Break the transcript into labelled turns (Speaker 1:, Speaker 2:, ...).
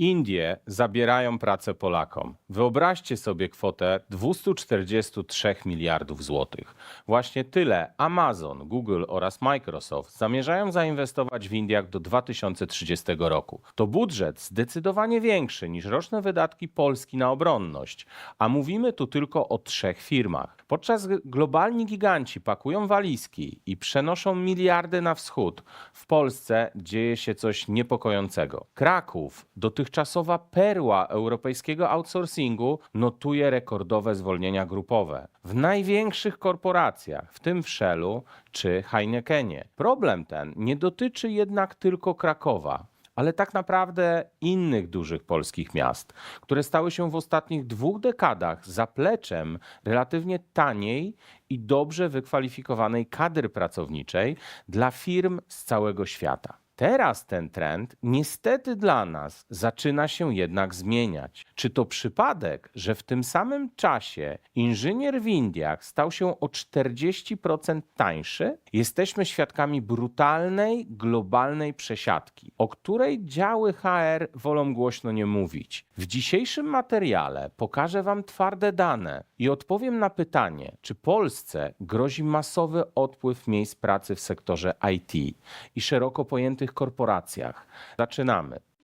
Speaker 1: Indie zabierają pracę Polakom. Wyobraźcie sobie kwotę 243 miliardów złotych. Właśnie tyle Amazon, Google oraz Microsoft zamierzają zainwestować w Indiach do 2030 roku. To budżet zdecydowanie większy niż roczne wydatki Polski na obronność, a mówimy tu tylko o trzech firmach. Podczas globalni giganci pakują walizki i przenoszą miliardy na wschód, w Polsce dzieje się coś niepokojącego. Kraków, dotychczasowa perła europejskiego outsourcingu, notuje rekordowe zwolnienia grupowe w największych korporacjach, w tym w Shellu czy Heinekenie. Problem ten nie dotyczy jednak tylko Krakowa ale tak naprawdę innych dużych polskich miast, które stały się w ostatnich dwóch dekadach zapleczem relatywnie taniej i dobrze wykwalifikowanej kadry pracowniczej dla firm z całego świata. Teraz ten trend niestety dla nas zaczyna się jednak zmieniać. Czy to przypadek, że w tym samym czasie inżynier w Indiach stał się o 40% tańszy? Jesteśmy świadkami brutalnej, globalnej przesiadki, o której działy HR wolą głośno nie mówić. W dzisiejszym materiale pokażę Wam twarde dane i odpowiem na pytanie, czy Polsce grozi masowy odpływ miejsc pracy w sektorze IT i szeroko pojętych korporacjach. Zaczynamy.